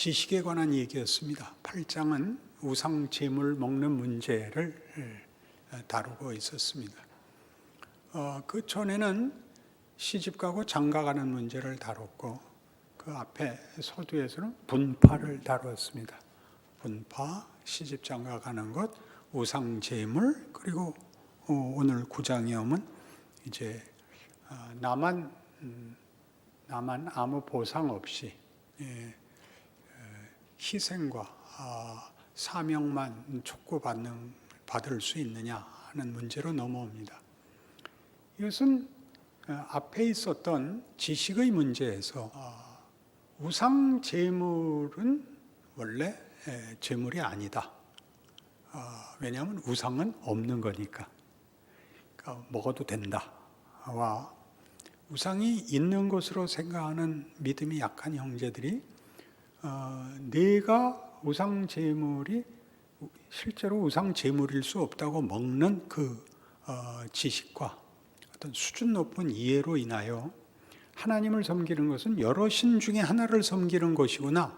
지식에 관한 얘기였습니다. 8장은 우상 제물 먹는 문제를 다루고 있었습니다. 어, 그 전에는 시집가고 장가가는 문제를 다뤘고 그 앞에 서두에서는 분파를 다루었습니다. 분파, 시집 장가가는 것, 우상 제물 그리고 어, 오늘 구장에 오면 이제 어, 나만 음, 나만 아무 보상 없이 예, 희생과 아, 사명만 촉구받는 받을 수 있느냐 하는 문제로 넘어옵니다. 이것은 어, 앞에 있었던 지식의 문제에서 아, 우상 제물은 원래 제물이 아니다. 아, 왜냐하면 우상은 없는 거니까. 그러니까 먹어도 된다와 우상이 있는 것으로 생각하는 믿음이 약한 형제들이 어, 내가 우상 제물이 실제로 우상 제물일 수 없다고 먹는 그 어, 지식과 어떤 수준 높은 이해로 인하여 하나님을 섬기는 것은 여러 신 중에 하나를 섬기는 것이구나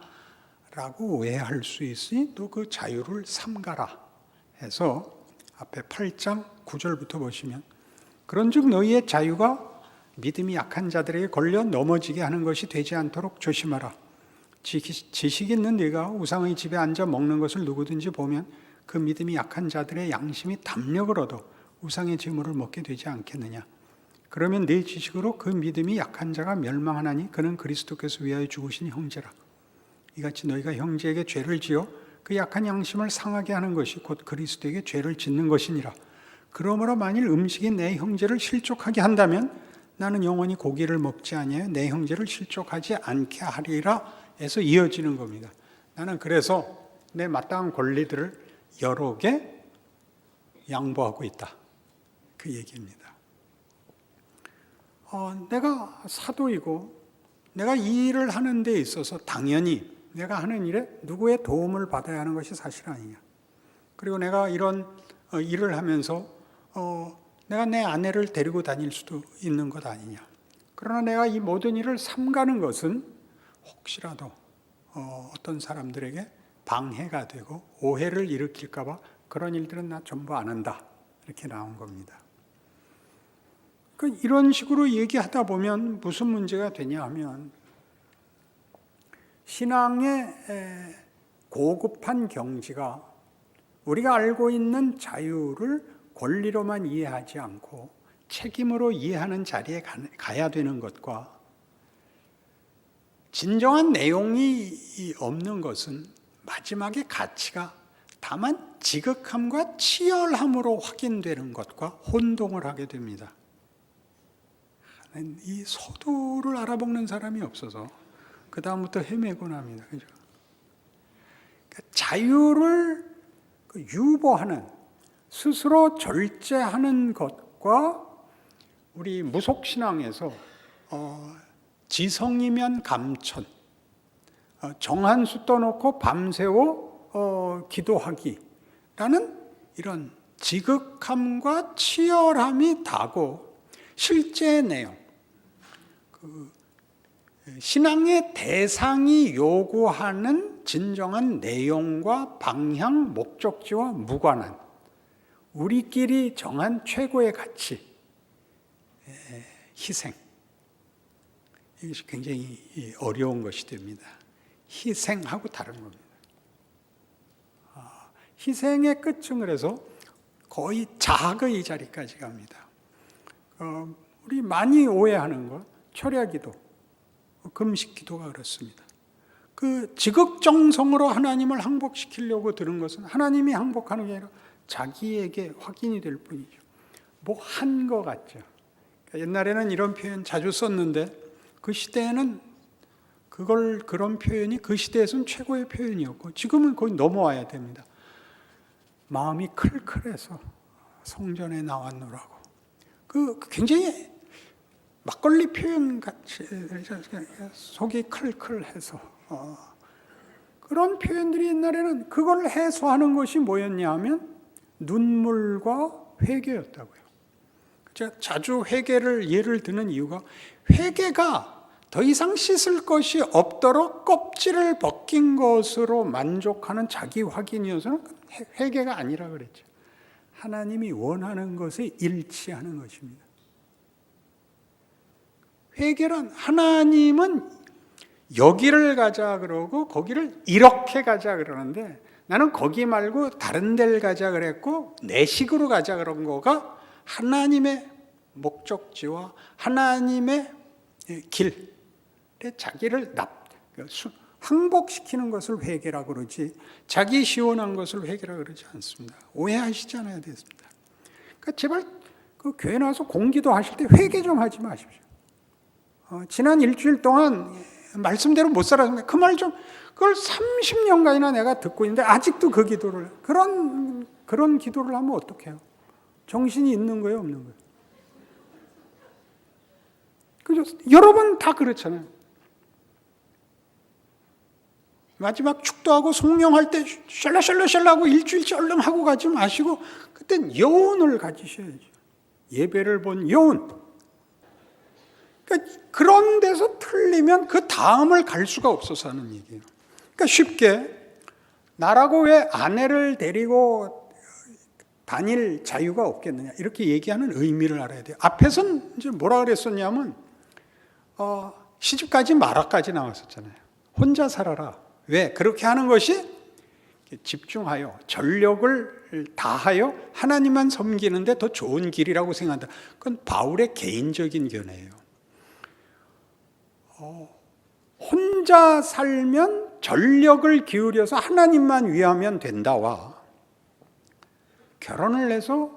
라고 오해할 수 있으니 또 그 자유를 삼가라 해서 앞에 8장 9절부터 보시면 그런즉 너희의 자유가 믿음이 약한 자들에게 걸려 넘어지게 하는 것이 되지 않도록 조심하라. 지식 있는 네가 우상의 집에 앉아 먹는 것을 누구든지 보면 그 믿음이 약한 자들의 양심이 담력을 얻어 우상의 제물을 먹게 되지 않겠느냐. 그러면 네 지식으로 그 믿음이 약한 자가 멸망하나니 그는 그리스도께서 위하여 죽으신 형제라. 이같이 너희가 형제에게 죄를 지어 그 약한 양심을 상하게 하는 것이 곧 그리스도에게 죄를 짓는 것이니라. 그러므로 만일 음식이 내 형제를 실족하게 한다면 나는 영원히 고기를 먹지 아니하여 내 형제를 실족하지 않게 하리라 해서 이어지는 겁니다. 나는 그래서 내 마땅한 권리들을 여러 개 양보하고 있다. 그 얘기입니다. 어, 내가 사도이고 내가 이 일을 하는 데 있어서 당연히 내가 하는 일에 누구의 도움을 받아야 하는 것이 사실 아니냐. 그리고 내가 이런 어, 일을 하면서 어, 내가 내 아내를 데리고 다닐 수도 있는 것 아니냐. 그러나 내가 이 모든 일을 삼가는 것은 혹시라도 어, 어떤 사람들에게 방해가 되고 오해를 일으킬까봐 그런 일들은 나 전부 안 한다. 이렇게 나온 겁니다. 그 이런 식으로 얘기하다 보면 무슨 문제가 되냐 하면 신앙의 고급한 경지가 우리가 알고 있는 자유를 권리로만 이해하지 않고 책임으로 이해하는 자리에 가야 되는 것과 진정한 내용이 없는 것은 마지막에 가치가 다만 지극함과 치열함으로 확인되는 것과 혼동을 하게 됩니다. 이 소도를 알아먹는 사람이 없어서 그 다음부터 헤매곤 합니다. 그죠? 그러니까 자유를 그 유보하는 스스로 절제하는 것과 우리 무속 신앙에서 어, 지성이면 감천, 어, 정한수 떠놓고 밤새워 어, 기도하기라는 이런 지극함과 치열함이 다고 실제 내용, 그 신앙의 대상이 요구하는 진정한 내용과 방향, 목적지와 무관한 우리끼리 정한 최고의 가치, 희생. 이것이 굉장히 어려운 것이 됩니다. 희생하고 다른 겁니다. 아, 희생의 끝은 그래서 거의 자학의 자리까지 갑니다. 어, 우리 많이 오해하는 것, 철야기도, 금식기도가 그렇습니다. 그 지극정성으로 하나님을 항복시키려고 들은 것은 하나님이 항복하는 게 아니라 자기에게 확인이 될 뿐이죠. 뭐한것 같죠. 옛날에는 이런 표현 자주 썼는데 그 시대에는 그걸 그런 표현이 그 시대에서는 최고의 표현이었고 지금은 거의 넘어와야 됩니다. 마음이 클클해서 성전에 나왔노라고. 그 굉장히 막걸리 표현 같이 속이 클클해서 어. 그런 표현들이 옛날에는 그걸 해소하는 것이 뭐였냐 하면 눈물과 회개였다고요. 제가 자주 회개를 예를 드는 이유가 회개가 더 이상 씻을 것이 없도록 껍질을 벗긴 것으로 만족하는 자기 확인이어서는 회- 회개가 아니라 그랬죠. 하나님이 원하는 것에 일치하는 것입니다. 회개란 하나님은 여기를 가자 그러고 거기를 이렇게 가자 그러는데 나는 거기 말고 다른 데를 가자 그랬고 내 식으로 가자 그런 거가 하나님의 목적지와 하나님의 길에 자기를 납 수- 항복시키는 것을 회개라고 그러지 자기 시원한 것을 회개라고 그러지 않습니다. 오해하시지 않아야 됐습니다. 그러니까 제발 그 교회 나와서 공기도 하실 때 회개 좀 하지 마십시오. 어, 지난 일주일 동안 말씀대로 못 살았는데 그 말 좀 그걸 30년간이나 내가 듣고 있는데 아직도 그 기도를 그런 그런 기도를 하면 어떡해요? 정신이 있는 거예요, 없는 거예요? 그죠? 여러분 다 그렇잖아요. 마지막 축도하고 송영할 때 샬라샬라샬라하고 일주일 쩔름 하고 가지 마시고 그땐 여운을 가지셔야죠. 예배를 본 여운. 그러니까 그런 데서 틀리면 그 다음을 갈 수가 없어서 하는 얘기예요. 그러니까 쉽게 나라고 왜 아내를 데리고 다닐 자유가 없겠느냐 이렇게 얘기하는 의미를 알아야 돼요. 앞에선 이제 뭐라 그랬었냐면 어, 시집까지 마라까지 나왔었잖아요. 혼자 살아라. 왜 그렇게 하는 것이 집중하여 전력을 다하여 하나님만 섬기는데 더 좋은 길이라고 생각한다. 그건 바울의 개인적인 견해예요. 어, 혼자 살면 전력을 기울여서 하나님만 위하면 된다와 결혼을 해서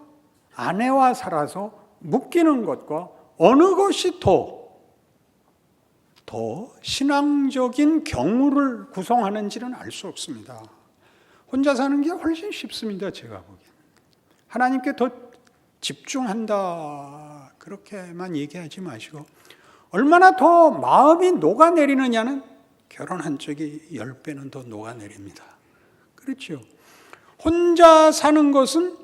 아내와 살아서 묶이는 것과 어느 것이 더, 더 신앙적인 경우를 구성하는지는 알 수 없습니다. 혼자 사는 게 훨씬 쉽습니다, 제가 보기엔. 하나님께 더 집중한다. 그렇게만 얘기하지 마시고, 얼마나 더 마음이 녹아내리느냐는 결혼한 쪽이 열 배는 더 녹아내립니다. 그렇죠. 혼자 사는 것은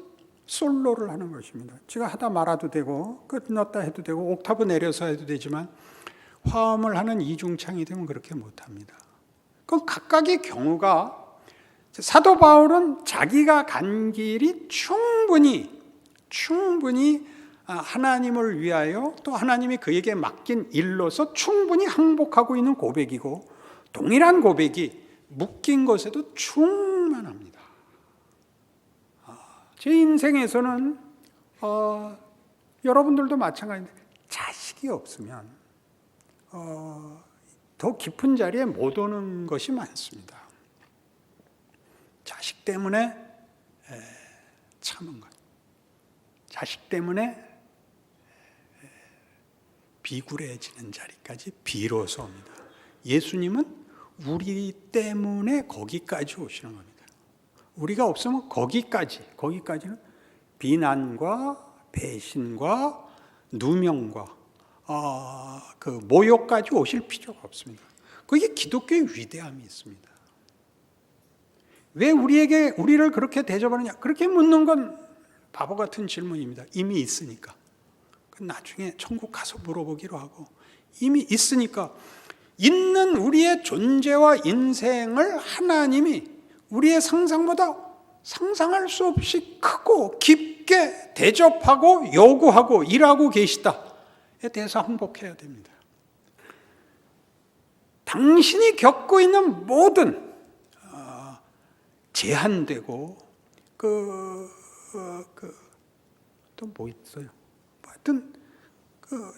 솔로를 하는 것입니다. 제가 하다 말아도 되고 끝났다 해도 되고 옥타브 내려서 해도 되지만 화음을 하는 이중창이 되면 그렇게 못합니다. 그건 각각의 경우가 사도 바울은 자기가 간 길이 충분히 충분히 하나님을 위하여 또 하나님이 그에게 맡긴 일로서 충분히 항복하고 있는 고백이고 동일한 고백이 묶인 것에도 충만합니다. 제 인생에서는 어, 여러분들도 마찬가지인데 자식이 없으면 어, 더 깊은 자리에 못 오는 것이 많습니다. 자식 때문에 에, 참은 것, 자식 때문에 에, 비굴해지는 자리까지 비로소 옵니다. 예수님은 우리 때문에 거기까지 오시는 겁니다. 우리가 없으면 거기까지, 거기까지는 비난과 배신과 누명과 어, 그 모욕까지 오실 필요가 없습니다. 그게 기독교의 위대함이 있습니다. 왜 우리에게 우리를 그렇게 대접하느냐? 그렇게 묻는 건 바보 같은 질문입니다. 이미 있으니까. 나중에 천국 가서 물어보기로 하고 이미 있으니까 있는 우리의 존재와 인생을 하나님이 우리의 상상보다 상상할 수 없이 크고 깊게 대접하고 요구하고 일하고 계시다에 대해서 항복해야 됩니다. 당신이 겪고 있는 모든 어, 제한되고 그, 어, 뭐 있어요? 하여튼 그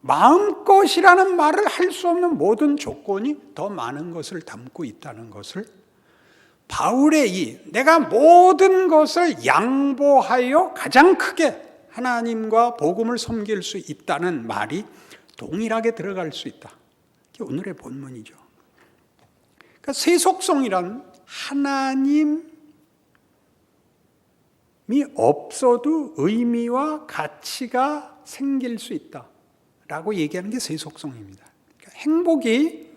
마음것이라는 말을 할 수 없는 모든 조건이 더 많은 것을 담고 있다는 것을 바울의 이 내가 모든 것을 양보하여 가장 크게 하나님과 복음을 섬길 수 있다는 말이 동일하게 들어갈 수 있다. 이게 오늘의 본문이죠. 그러니까 세속성이란 하나님이 없어도 의미와 가치가 생길 수 있다 라고 얘기하는 게 세속성입니다. 그러니까 행복이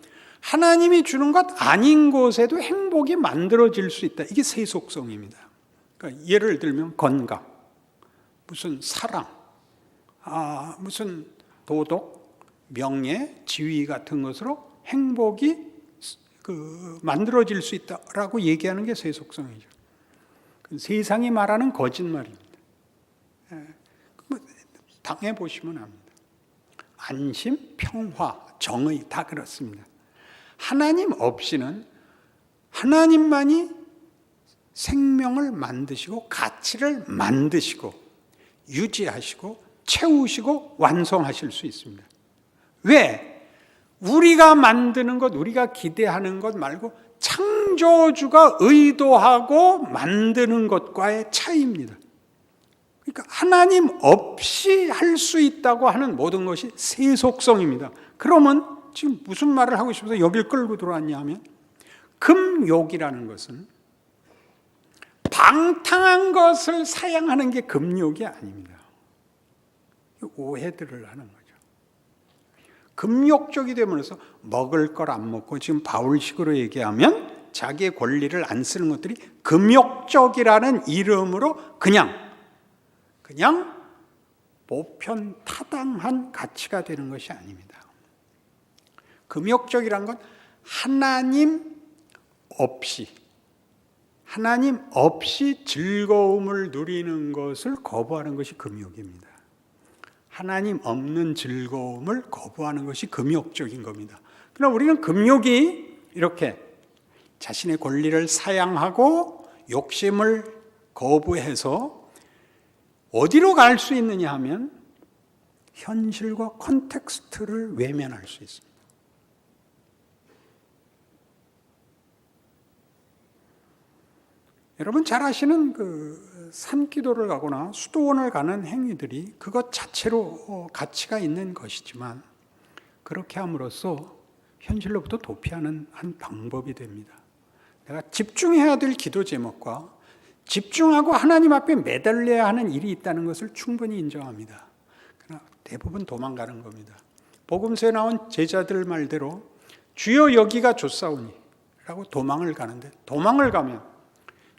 하나님이 주는 것 아닌 곳에도 행복이 만들어질 수 있다. 이게 세속성입니다. 그러니까 예를 들면 건강, 무슨 사랑, 아, 무슨 도덕, 명예, 지위 같은 것으로 행복이 그 만들어질 수 있다라고 얘기하는 게 세속성이죠. 그 세상이 말하는 거짓말입니다. 예, 뭐 당해 보시면 압니다. 안심, 평화, 정의 다 그렇습니다. 하나님 없이는 하나님만이 생명을 만드시고 가치를 만드시고 유지하시고 채우시고 완성하실 수 있습니다. 왜? 우리가 만드는 것, 우리가 기대하는 것 말고 창조주가 의도하고 만드는 것과의 차이입니다. 그러니까 하나님 없이 할 수 있다고 하는 모든 것이 세속성입니다. 그러면 지금 무슨 말을 하고 싶어서 여길 끌고 들어왔냐 하면 금욕이라는 것은 방탕한 것을 사양하는 게 금욕이 아닙니다. 오해들을 하는 거죠. 금욕적이 되면서 먹을 걸 안 먹고 지금 바울식으로 얘기하면 자기의 권리를 안 쓰는 것들이 금욕적이라는 이름으로 그냥 그냥 보편 타당한 가치가 되는 것이 아닙니다. 금욕적이란 건 하나님 없이 하나님 없이 즐거움을 누리는 것을 거부하는 것이 금욕입니다. 하나님 없는 즐거움을 거부하는 것이 금욕적인 겁니다. 그러나 우리는 금욕이 이렇게 자신의 권리를 사양하고 욕심을 거부해서 어디로 갈 수 있느냐 하면 현실과 컨텍스트를 외면할 수 있습니다. 여러분 잘 아시는 그 산기도를 가거나 수도원을 가는 행위들이 그것 자체로 어, 가치가 있는 것이지만 그렇게 함으로써 현실로부터 도피하는 한 방법이 됩니다. 내가 집중해야 될 기도 제목과 집중하고 하나님 앞에 매달려야 하는 일이 있다는 것을 충분히 인정합니다. 그러나 대부분 도망가는 겁니다. 복음서에 나온 제자들 말대로 주여 여기가 좋사오니 라고 도망을 가는데 도망을 가면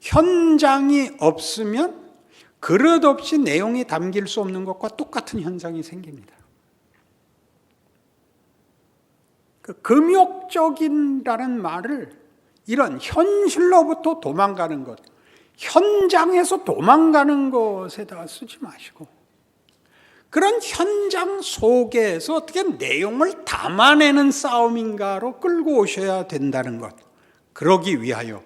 현장이 없으면 그릇 없이 내용이 담길 수 없는 것과 똑같은 현상이 생깁니다. 그 금욕적인라는 말을 이런 현실로부터 도망가는 것, 현장에서 도망가는 것에다 쓰지 마시고 그런 현장 속에서 어떻게 내용을 담아내는 싸움인가로 끌고 오셔야 된다는 것. 그러기 위하여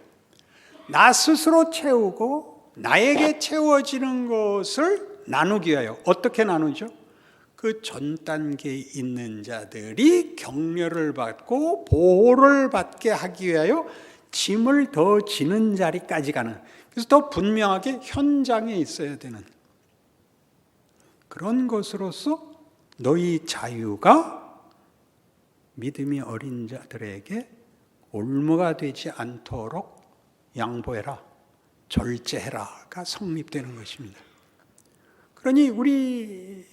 나 스스로 채우고 나에게 채워지는 것을 나누기 위하여 어떻게 나누죠? 그 전 단계에 있는 자들이 격려를 받고 보호를 받게 하기 위하여 짐을 더 지는 자리까지 가는 그래서 더 분명하게 현장에 있어야 되는 그런 것으로서 너희 자유가 믿음이 어린 자들에게 올무가 되지 않도록 양보해라, 절제해라가 성립되는 것입니다. 그러니 우리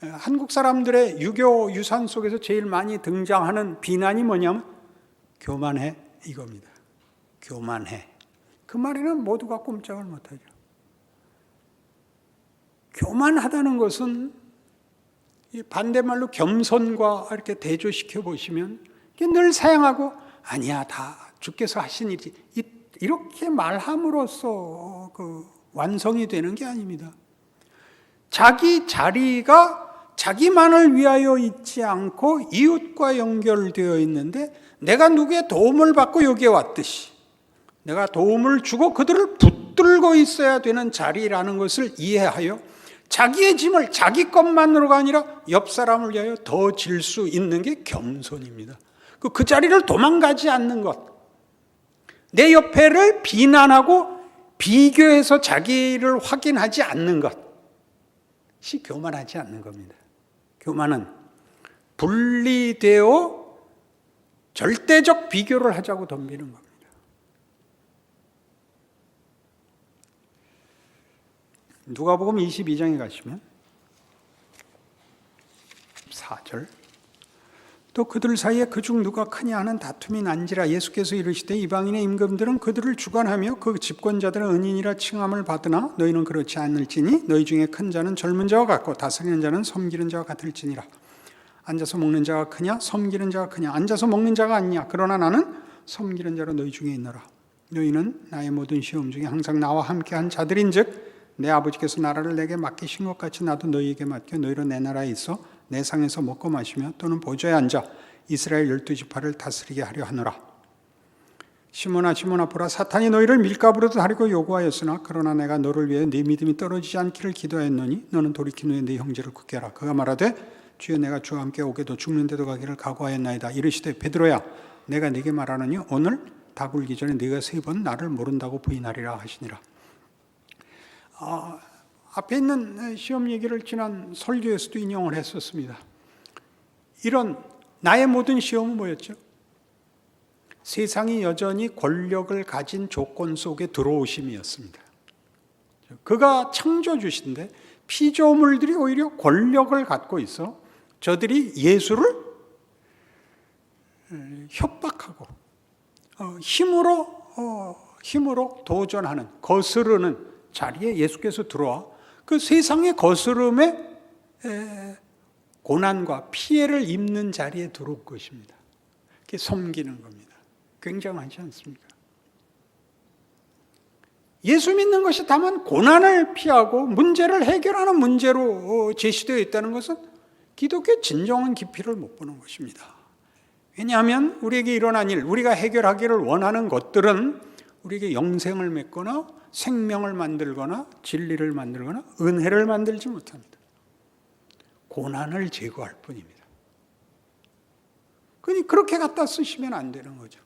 한국 사람들의 유교 유산 속에서 제일 많이 등장하는 비난이 뭐냐면 교만해 이겁니다. 교만해. 그 말에는 모두가 꼼짝을 못하죠. 교만하다는 것은 반대말로 겸손과 이렇게 대조시켜 보시면 늘 사용하고 아니야 다 주께서 하신 일이 이렇게 말함으로써 그 완성이 되는 게 아닙니다. 자기 자리가 자기만을 위하여 있지 않고 이웃과 연결되어 있는데 내가 누구의 도움을 받고 여기에 왔듯이 내가 도움을 주고 그들을 붙들고 있어야 되는 자리라는 것을 이해하여 자기의 짐을 자기 것만으로가 아니라 옆 사람을 위하여 더 질 수 있는 게 겸손입니다. 그, 그 자리를 도망가지 않는 것. 내 옆에를 비난하고 비교해서 자기를 확인하지 않는 것이 교만하지 않는 겁니다. 교만은 분리되어 절대적 비교를 하자고 덤비는 겁니다. 누가복음 22장에 가시면 4절 또 그들 사이에 그중 누가 크냐 하는 다툼이 난지라 예수께서 이르시되 이방인의 임금들은 그들을 주관하며 그 집권자들은 은인이라 칭함을 받으나 너희는 그렇지 않을지니 너희 중에 큰 자는 젊은 자와 같고 다스리는 자는 섬기는 자와 같을지니라. 앉아서 먹는 자가 크냐 섬기는 자가 크냐 앉아서 먹는 자가 아니냐. 그러나 나는 섬기는 자로 너희 중에 있노라. 너희는 나의 모든 시험 중에 항상 나와 함께한 자들인즉 내 아버지께서 나라를 내게 맡기신 것 같이 나도 너희에게 맡겨 너희로 내 나라에 있어 내 상에서 먹고 마시며 또는 보좌에 앉아 이스라엘 열두 지파를 다스리게 하려 하노라. 시몬아 시몬아 보라 사탄이 너희를 밀가부로도 하려고 요구하였으나 그러나 내가 너를 위해 네 믿음이 떨어지지 않기를 기도하였노니 너는 돌이킨 후에 네 형제를 굳게 하라. 그가 말하되 주여 내가 주와 함께 오게도 죽는데도 가기를 각오하였나이다. 이르시되 베드로야 내가 네게 말하노니 오늘 다 굴기 전에 네가 세 번 나를 모른다고 부인하리라 하시니라. 아, 앞에 있는 시험 얘기를 지난 설교에서도 인용을 했었습니다 이런 나의 모든 시험은 뭐였죠? 세상이 여전히 권력을 가진 조건 속에 들어오심이었습니다. 그가 창조주신데 피조물들이 오히려 권력을 갖고 있어 저들이 예수를 협박하고 어, 힘으로 어, 힘으로 도전하는 거스르는 자리에 예수께서 들어와 그 세상의 거스름에 고난과 피해를 입는 자리에 들어올 것입니다. 그게 섬기는 겁니다. 굉장하지 않습니까? 예수 믿는 것이 다만 고난을 피하고 문제를 해결하는 문제로 제시되어 있다는 것은 기독교의 진정한 깊이를 못 보는 것입니다. 왜냐하면 우리에게 일어난 일, 우리가 해결하기를 원하는 것들은 우리에게 영생을 맺거나 생명을 만들거나 진리를 만들거나 은혜를 만들지 못합니다. 고난을 제거할 뿐입니다. 그니 그렇게 갖다 쓰시면 안 되는 거죠.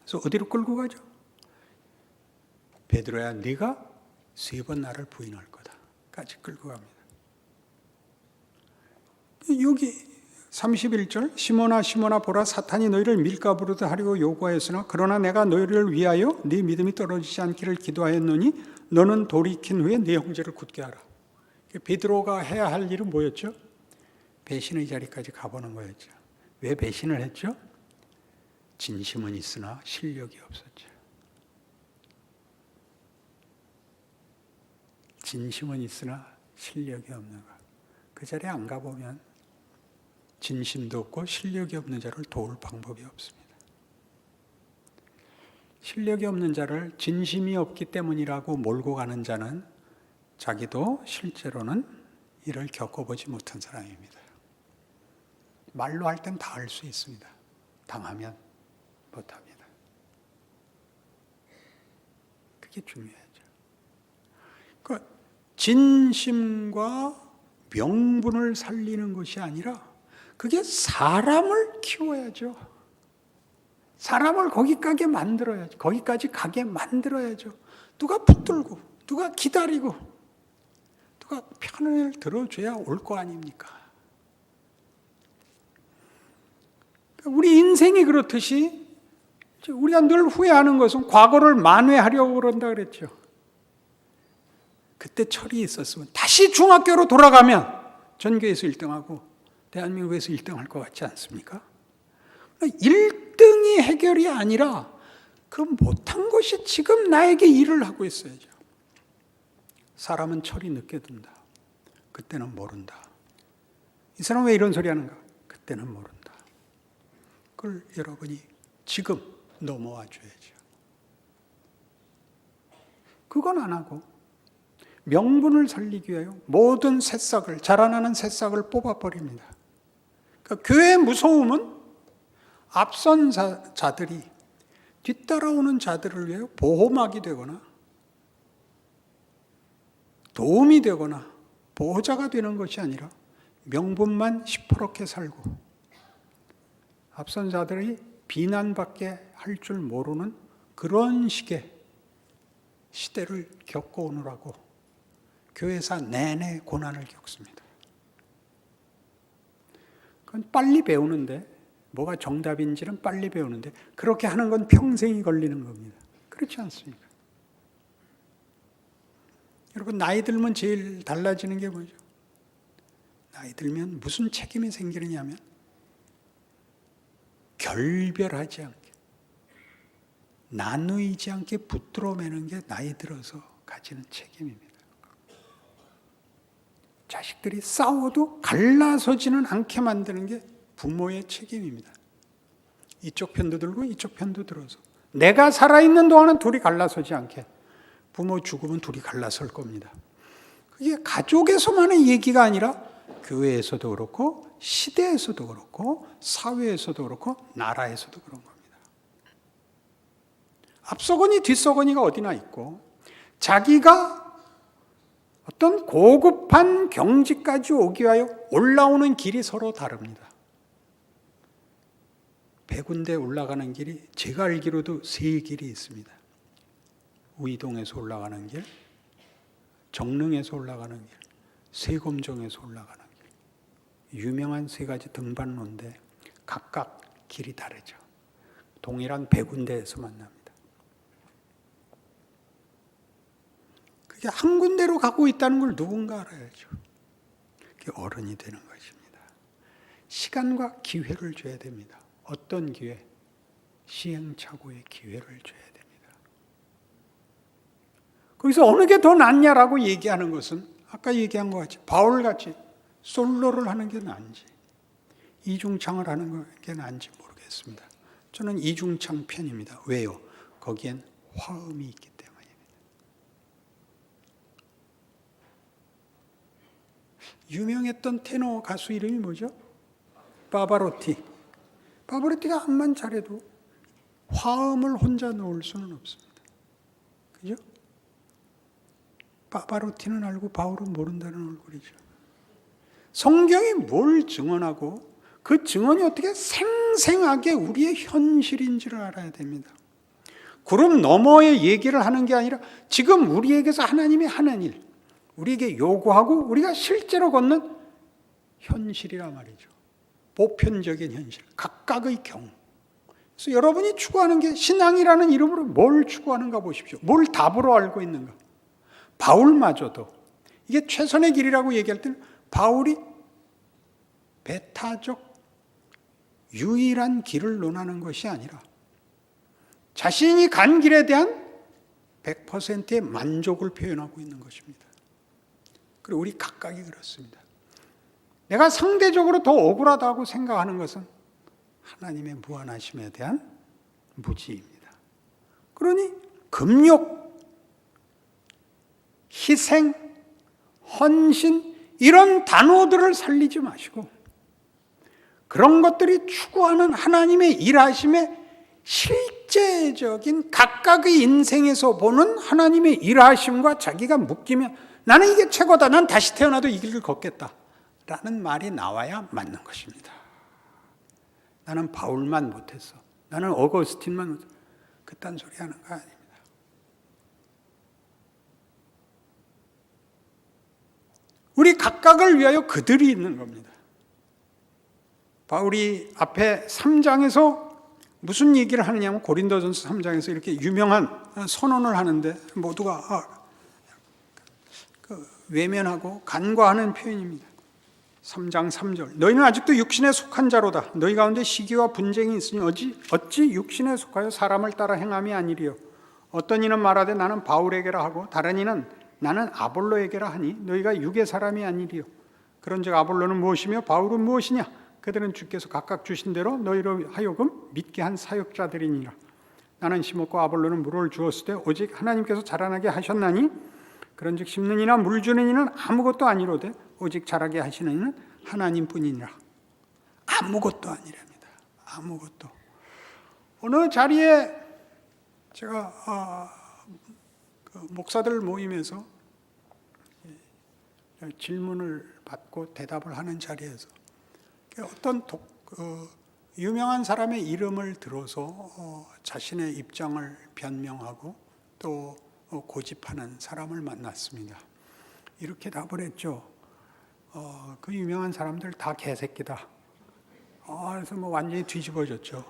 그래서 어디로 끌고 가죠? 베드로야 네가 세 번 나를 부인할 거다까지 끌고 갑니다. 여기 31절 시몬아 시몬아 보라 사탄이 너희를 밀가부르듯 하려고 요구하였으나 그러나 내가 너희를 위하여 네 믿음이 떨어지지 않기를 기도하였노니 너는 돌이킨 후에 네 형제를 굳게 하라. 베드로가 해야 할 일은 뭐였죠? 배신의 자리까지 가보는 거였죠. 왜 배신을 했죠? 진심은 있으나 실력이 없었죠. 진심은 있으나 실력이 없는 것. 그 자리에 안 가보면 진심도 없고 실력이 없는 자를 도울 방법이 없습니다. 실력이 없는 자를 진심이 없기 때문이라고 몰고 가는 자는 자기도 실제로는 이를 겪어보지 못한 사람입니다. 말로 할 땐 다 할 수 있습니다. 당하면 못합니다. 그게 중요하죠. 그 진심과 명분을 살리는 것이 아니라 그게 사람을 키워야죠. 사람을 거기까지 만들어야죠. 거기까지 가게 만들어야죠. 누가 붙들고, 누가 기다리고, 누가 편을 들어줘야 올 거 아닙니까? 우리 인생이 그렇듯이 우리가 늘 후회하는 것은 과거를 만회하려고 그런다 그랬죠. 그때 철이 있었으면 다시 중학교로 돌아가면 전교에서 1등하고 대한민국에서 1등 할 것 같지 않습니까? 1등이 해결이 아니라 그 못한 것이 지금 나에게 일을 하고 있어야죠. 사람은 철이 늦게 든다. 그때는 모른다. 이 사람 왜 이런 소리 하는가? 그때는 모른다. 그걸 여러분이 지금 넘어와 줘야죠. 그건 안 하고 명분을 살리기 위하여 모든 새싹을 자라나는 새싹을 뽑아버립니다. 그러니까 교회의 무서움은 앞선 자들이 뒤따라오는 자들을 위해 보호막이 되거나 도움이 되거나 보호자가 되는 것이 아니라 명분만 시퍼렇게 살고 앞선 자들이 비난밖에 할 줄 모르는 그런 식의 시대를 겪어오느라고 교회사 내내 고난을 겪습니다. 그건 빨리 배우는데 뭐가 정답인지는 빨리 배우는데 그렇게 하는 건 평생이 걸리는 겁니다. 그렇지 않습니까? 여러분 나이 들면 제일 달라지는 게 뭐죠? 나이 들면 무슨 책임이 생기느냐면 결별하지 않게 나누이지 않게 붙들어 매는 게 나이 들어서 가지는 책임입니다. 자식 자식들이 싸워도 갈라서지는 않게 만드는 게 부모의 책임입니다. 이쪽 편도 들고 이쪽 편도 들어서 내가 살아있는 동안은 둘이 갈라서지 않게 부모 죽으면 둘이 갈라설 겁니다. 그게 가족에서만의 얘기가 아니라 교회에서도 그렇고 시대에서도 그렇고 사회에서도 그렇고 나라에서도 그런 겁니다. 앞서거니 뒤서거니가 어디나 있고 자기가 어떤 고급한 경지까지 오기 위하여 올라오는 길이 서로 다릅니다. 백운대 올라가는 길이 제가 알기로도 세 길이 있습니다. 우이동에서 올라가는 길, 정릉에서 올라가는 길, 세검정에서 올라가는 길. 유명한 세 가지 등반로인데 각각 길이 다르죠. 동일한 백운대에서 만납니다. 그게 한 군데로 가고 있다는 걸 누군가 알아야죠. 그게 어른이 되는 것입니다. 시간과 기회를 줘야 됩니다. 어떤 기회? 시행착오의 기회를 줘야 됩니다. 거기서 어느 게 더 낫냐라고 얘기하는 것은 아까 얘기한 것 같이 바울같이 솔로를 하는 게 나은지 이중창을 하는 게 나은지 모르겠습니다. 저는 이중창 편입니다. 왜요? 거기엔 화음이 있기 때문입니다. 유명했던 테너 가수 이름이 뭐죠? 바바로티. 바바로티가 암만 잘해도 화음을 혼자 넣을 수는 없습니다. 그죠? 바바로티는 알고 바울은 모른다는 얼굴이죠. 성경이 뭘 증언하고 그 증언이 어떻게 생생하게 우리의 현실인지를 알아야 됩니다. 구름 너머의 얘기를 하는 게 아니라 지금 우리에게서 하나님이 하는 일, 우리에게 요구하고 우리가 실제로 걷는 현실이라 말이죠. 보편적인 현실, 각각의 경우. 그래서 여러분이 추구하는 게 신앙이라는 이름으로 뭘 추구하는가 보십시오. 뭘 답으로 알고 있는가. 바울마저도 이게 최선의 길이라고 얘기할 때는 바울이 배타적 유일한 길을 논하는 것이 아니라 자신이 간 길에 대한 100%의 만족을 표현하고 있는 것입니다. 그리고 우리 각각이 그렇습니다. 내가 상대적으로 더 억울하다고 생각하는 것은 하나님의 무한하심에 대한 무지입니다. 그러니 금욕, 희생, 헌신 이런 단어들을 살리지 마시고 그런 것들이 추구하는 하나님의 일하심의 실제적인 각각의 인생에서 보는 하나님의 일하심과 자기가 묶이면 나는 이게 최고다. 난 다시 태어나도 이 길을 걷겠다. 라는 말이 나와야 맞는 것입니다. 나는 바울만 못했어. 나는 어거스틴만 못했어. 그딴 소리 하는 거 아닙니다. 우리 각각을 위하여 그들이 있는 겁니다. 바울이 앞에 3장에서 무슨 얘기를 하느냐면 고린도전서 3장에서 이렇게 유명한 선언을 하는데 모두가 아, 그 외면하고 간과하는 표현입니다. 3장 3절. 너희는 아직도 육신에 속한 자로다. 너희 가운데 시기와 분쟁이 있으니 어찌, 어찌 육신에 속하여 사람을 따라 행함이 아니리요? 어떤 이는 말하되 나는 바울에게라 하고 다른 이는 나는 아볼로에게라 하니 너희가 육의 사람이 아니리요? 그런즉 아볼로는 무엇이며 바울은 무엇이냐? 그들은 주께서 각각 주신 대로 너희로 하여금 믿게 한 사역자들이니라. 나는 심었고 아볼로는 물을 주었을 때 오직 하나님께서 자라나게 하셨나니 그런즉 심는 이나 물 주는 이는 아무것도 아니로되 오직 자라게 하시는 이는 하나님뿐이니라. 아무것도 아니랍니다. 아무것도. 어느 자리에 제가 아, 그 목사들 모임에서 질문을 받고 대답을 하는 자리에서 어떤 독, 그 유명한 사람의 이름을 들어서 어, 자신의 입장을 변명하고 또 어, 고집하는 사람을 만났습니다. 이렇게 답을 했죠. 어, 그 유명한 사람들 다 개새끼다. 아, 그래서 뭐 완전히 뒤집어졌죠.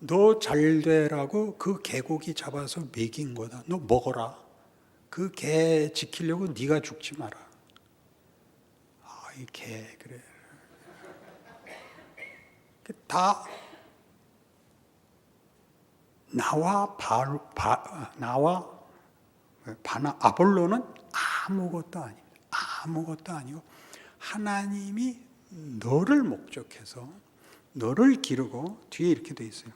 너 잘되라고 그 개고기 잡아서 먹인 거다. 너 먹어라. 그 개 지키려고 네가 죽지 마라. 아, 이 개 그래. 다 나와 바, 바 나와 바나 아볼로는 아무것도 아닙니다. 아무것도 아니고 하나님이 너를 목적해서 너를 기르고 뒤에 이렇게 돼 있어요.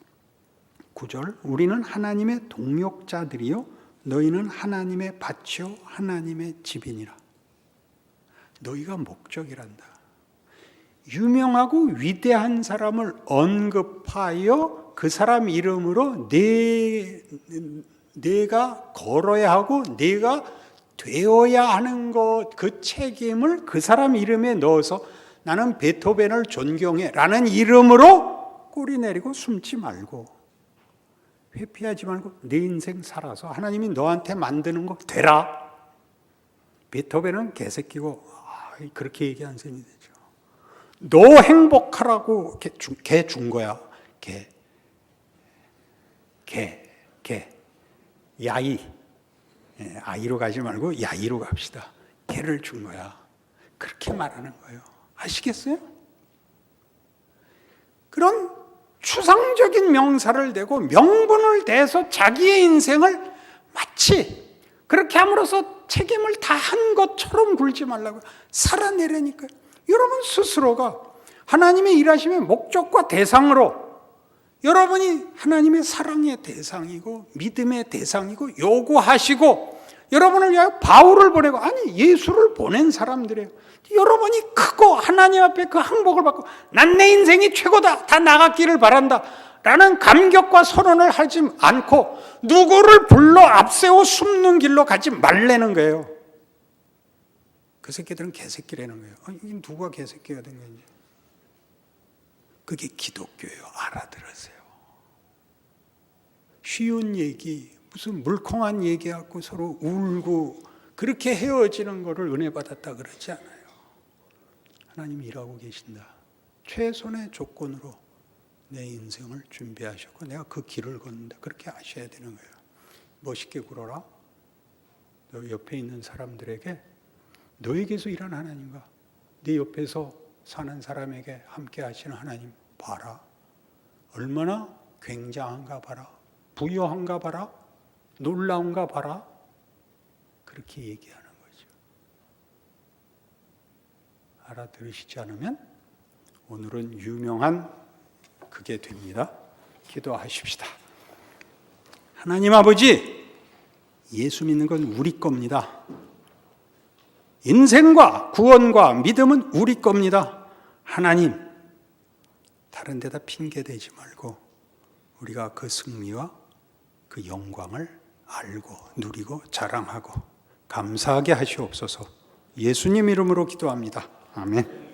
9절 우리는 하나님의 동역자들이요 너희는 하나님의 밭이요 하나님의 집이니라. 너희가 목적이란다. 유명하고 위대한 사람을 언급하여 그 사람 이름으로 내 내가 걸어야 하고 내가 되어야 하는 것 그 책임을 그 사람 이름에 넣어서 나는 베토벤을 존경해라는 이름으로 꼬리 내리고 숨지 말고 회피하지 말고 내 인생 살아서 하나님이 너한테 만드는 거 되라. 베토벤은 개새끼고 아, 그렇게 얘기한 셈이 되죠. 너 행복하라고 개 준 거야. 개. 개. 개. 야이. 예, 아이로 가지 말고 야이로 갑시다. 개를 준 거야. 그렇게 말하는 거예요. 아시겠어요? 그런 추상적인 명사를 대고 명분을 대서 자기의 인생을 마치 그렇게 함으로써 책임을 다 한 것처럼 굴지 말라고 살아내려니까요. 여러분 스스로가 하나님의 일하심의 목적과 대상으로 여러분이 하나님의 사랑의 대상이고 믿음의 대상이고 요구하시고 여러분을 위하여 바울을 보내고 아니 예수를 보낸 사람들이에요. 여러분이 크고 하나님 앞에 그 항복을 받고 난 내 인생이 최고다. 다 나갔기를 바란다. 라는 감격과 선언을 하지 않고 누구를 불러 앞세워 숨는 길로 가지 말라는 거예요. 그 새끼들은 개새끼라는 거예요. 아니, 이게 누가 개새끼가 된 건지. 그게 기독교예요. 알아들으세요. 쉬운 얘기, 무슨 물컹한 얘기 갖고 서로 울고 그렇게 헤어지는 거를 은혜 받았다 그러지 않아요. 하나님이 일하고 계신다. 최선의 조건으로 내 인생을 준비하셨고 내가 그 길을 걷는다. 그렇게 아셔야 되는 거예요. 멋있게 굴어라. 너 옆에 있는 사람들에게 너에게서 일하는 하나님과 네 옆에서 사는 사람에게 함께 하시는 하나님 봐라. 얼마나 굉장한가 봐라. 부여한가 봐라. 놀라운가 봐라. 그렇게 얘기하는 거죠. 알아들으시지 않으면 오늘은 유명한 그게 됩니다. 기도하십시다. 하나님 아버지, 예수 믿는 건 우리 겁니다. 인생과 구원과 믿음은 우리 겁니다. 하나님, 다른 데다 핑계 대지 말고 우리가 그 승리와 그 영광을 알고 누리고 자랑하고 감사하게 하시옵소서. 예수님 이름으로 기도합니다. 아멘.